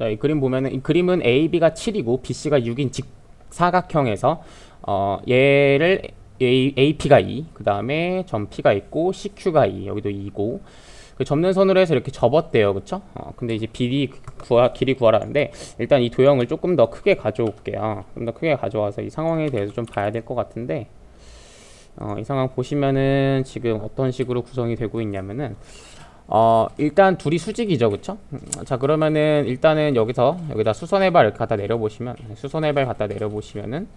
자, 이 그림 보면은 이 그림은 AB가 7이고 BC가 6인 직사각형에서 어, 얘를 A, AP가 2, 그 다음에 점 P가 있고 CQ가 2, 여기도 2고 그 접는 선으로 해서 이렇게 접었대요, 그쵸? 어, 근데 이제 길이 구하, 길이 구하라는데 일단 이 도형을 조금 더 크게 가져올게요. 좀 더 크게 가져와서 이 상황에 대해서 좀 봐야 될 것 같은데 어, 이 상황 보시면은 지금 어떤 식으로 구성이 되고 있냐면은 어, 일단 둘이 수직이죠, 그쵸? 음, 자, 그러면은 일단은 여기서 여기다 수선의 발 이렇게 갖다 내려보시면 수선의 발 갖다 내려보시면은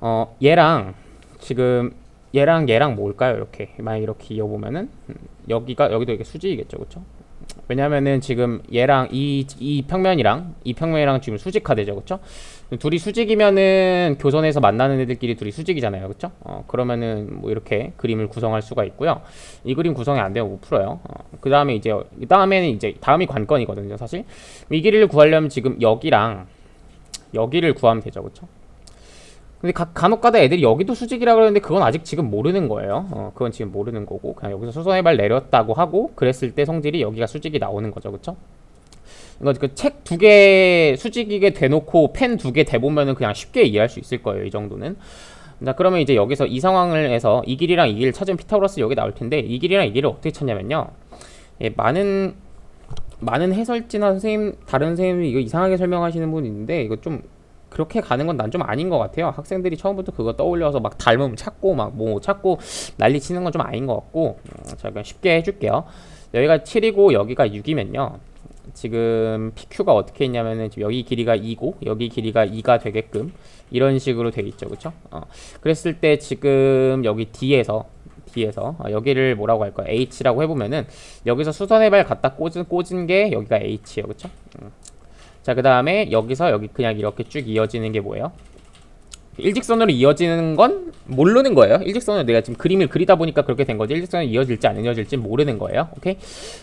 어, 얘랑 지금 얘랑 얘랑 뭘까요? 이렇게 만약 이렇게 이어보면은 음, 여기가 여기도 이게 수직이겠죠, 그렇죠? 왜냐면은 지금 얘랑 이, 이 평면이랑 이 평면이랑 지금 수직화되죠, 그렇죠? 둘이 수직이면은 교선에서 만나는 애들끼리 둘이 수직이잖아요, 그렇죠? 어, 그러면은 뭐 이렇게 그림을 구성할 수가 있고요. 이 그림 구성이 안 되면 못 풀어요. 어, 그 다음에 이제 그 다음에는 이제 다음이 관건이거든요, 사실. 이 길이를 구하려면 지금 여기랑 여기를 구하면 되죠, 그렇죠? 근데 가, 간혹가다 애들이 여기도 수직이라 그러는데 그건 아직 지금 모르는 거예요. 어, 그건 지금 모르는 거고 그냥 여기서 수선의 발 내렸다고 하고 그랬을 때 성질이 여기가 수직이 나오는 거죠, 그렇죠? 그 책 두 개 수직이게 대놓고 펜 두 개 대보면은 그냥 쉽게 이해할 수 있을 거예요, 이 정도는. 자, 그러면 이제 여기서 이 상황을 해서 이 길이랑 이 길을 찾으면 피타고라스 여기 나올 텐데 이 길이랑 이 길을 어떻게 찾냐면요. 예, 많은 많은 해설지나 선생님 다른 선생님이 이거 이상하게 설명하시는 분이 있는데 이거 좀 그렇게 가는 건 난 좀 아닌 것 같아요. 학생들이 처음부터 그거 떠올려서 막 닮으면 찾고 막 뭐 찾고 난리 치는 건 좀 아닌 것 같고 음, 제가 그냥 쉽게 해줄게요. 여기가 7이고 여기가 6이면요. 지금 PQ가 어떻게 있냐면은 지금 여기 길이가 2고 여기 길이가 2가 되게끔 이런 식으로 돼 있죠, 그렇죠? 어. 그랬을 때 지금 여기 D에서 D에서 어, 여기를 뭐라고 할까요? H라고 해보면은 여기서 수선의 발 갖다 꽂은 꽂은 게 여기가 H예요, 그렇죠? 음. 자, 그 다음에 여기서 여기 그냥 이렇게 쭉 이어지는 게 뭐예요? 일직선으로 이어지는 건 모르는 거예요. 일직선으로 내가 지금 그림을 그리다 보니까 그렇게 된 거지. 일직선으로 이어질지 안 이어질지 모르는 거예요. 오케이?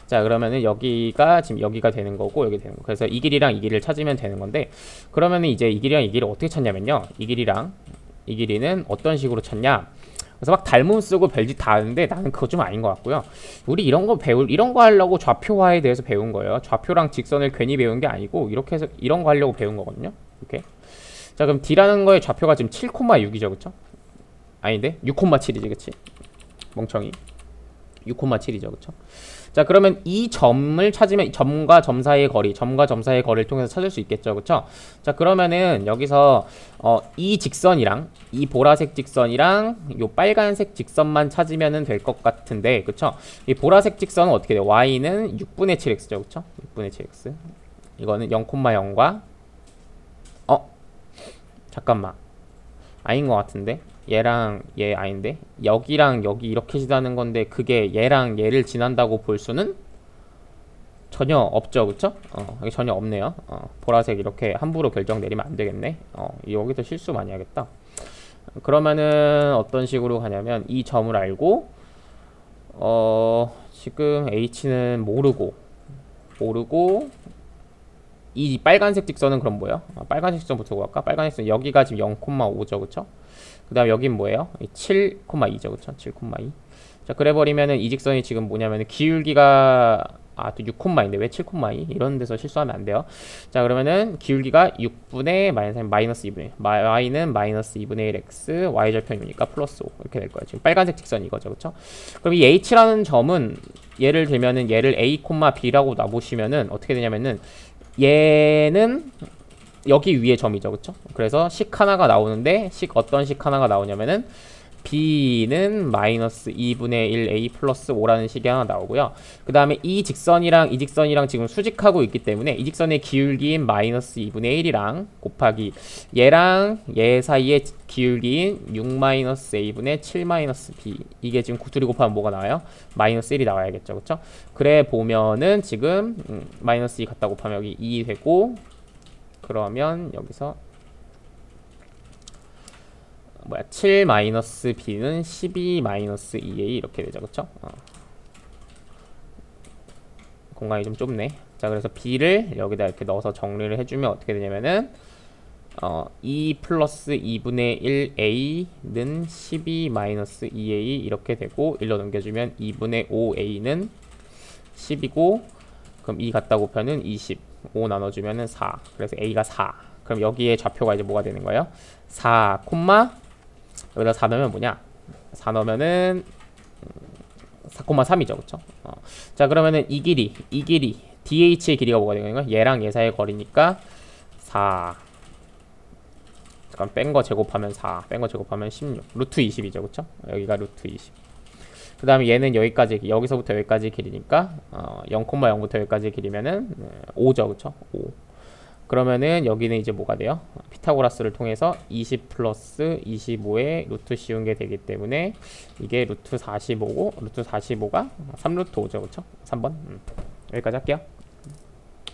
자, 그러면은 여기가 지금 여기가 되는 거고 여기 되는 거. 그래서 이 길이랑 이 길이를 찾으면 되는 건데 그러면은 이제 이 길이랑 이 길이를 어떻게 찾냐면요. 이 길이랑 이 길이는 어떤 식으로 찾냐? 그래서 막 닮음 쓰고 별짓 다 하는데 나는 그거 좀 아닌 것 같고요. 우리 이런 거 배울 이런 거 하려고 좌표화에 대해서 배운 거예요. 좌표랑 직선을 괜히 배운 게 아니고 이렇게 해서 이런 거 하려고 배운 거거든요. 이렇게. 자 그럼 D라는 거의 좌표가 지금 7,6이죠, 그쵸? 아닌데 6,7이지, 그치? 멍청이. 6,7이죠, 그쵸? 자 그러면 이 점을 찾으면 점과 점 사이의 거리, 점과 점 사이의 거리를 통해서 찾을 수 있겠죠, 그쵸? 자 그러면은 여기서 어, 이 직선이랑 이 보라색 직선이랑 요 빨간색 직선만 찾으면은 될것 같은데, 그쵸? 이 보라색 직선은 어떻게 돼요? y는 6분의 7x죠, 그쵸? 6분의 7x. 이거는 0,0과 어 잠깐만. 아닌 것 같은데? 얘랑 얘 아닌데? 여기랑 여기 이렇게 지나는 건데 그게 얘랑 얘를 지난다고 볼 수는 전혀 없죠 그쵸? 어 전혀 없네요. 어 보라색 이렇게 함부로 결정 내리면 안 되겠네. 어 여기서 실수 많이 하겠다. 그러면은 어떤 식으로 가냐면 이 점을 알고 어 지금 h는 모르고 모르고 이 빨간색 직선은 그럼 뭐예요? 아, 빨간색 직선부터 볼까? 빨간색 직선 여기가 지금 0,5죠, 그쵸? 그 다음 여긴 뭐예요? 7,2죠, 그쵸? 7,2. 자, 그래 버리면은 이 직선이 지금 뭐냐면은 기울기가 아, 또 6,2인데 왜 7,2? 이런 데서 실수하면 안 돼요. 자, 그러면은 기울기가 6분의 마이너스 마이너스 2분의 y는 마이너스 2분의 1 x, y 절편이니까 플러스 5 이렇게 될 거예요. 지금 빨간색 직선이 이거죠, 그렇죠? 그럼 이 h라는 점은 예를 들면은 얘를 a, b라고 놔보시면은 어떻게 되냐면은 얘는 여기 위에 점이죠, 그렇죠? 그래서 식 하나가 나오는데 식 어떤 식 하나가 나오냐면은 b는 마이너스 2분의 1 a 플러스 5라는 식이 하나 나오고요. 그 다음에 이 직선이랑 이 직선이랑 지금 수직하고 있기 때문에 이 직선의 기울기인 마이너스 2분의 1이랑 곱하기 얘랑 얘 사이의 기울기인 6 마이너스 a분의 7 마이너스 b 이게 지금 둘이 곱하면 뭐가 나와요? 마이너스 1이 나와야겠죠, 그렇죠? 그래 보면은 지금 음, 마이너스 2 갖다 곱하면 여기 2 되고 그러면 여기서 뭐야 7 마이너스 b는 12 마이너스 2a 이렇게 되죠 그쵸? 어. 공간이 좀 좁네. 자 그래서 b를 여기다 이렇게 넣어서 정리를 해주면 어떻게 되냐면은 어, 2 플러스 2분의 1a는 12 마이너스 2a 이렇게 되고 1로 넘겨주면 2분의 5a는 10이고 그럼 2 갖다 곱하면 20 5 나눠주면은 4 그래서 a가 4 그럼 여기에 좌표가 이제 뭐가 되는 거예요? 4 콤마 여기다 4 넣으면 뭐냐? 4 넣으면은 4,3이죠 그쵸? 어. 자 그러면은 이 길이 이 길이 dh의 길이가 뭐가 되는 거야? 얘랑 얘 사이의 거리니까 4 잠깐 뺀 거 제곱하면 4 뺀 거 제곱하면 16 루트 20이죠 그쵸? 여기가 루트 20그 다음에 얘는 여기까지 여기서부터 여기까지 길이니까 어, 0,0부터 여기까지 길이면은 5죠 그쵸? 5 그러면은 여기는 이제 뭐가 돼요? 피타고라스를 통해서 20 플러스 25에 루트 씌운 게 되기 때문에 이게 루트 45고 루트 45가 3루트 5죠. 그쵸? 3번? 음. 여기까지 할게요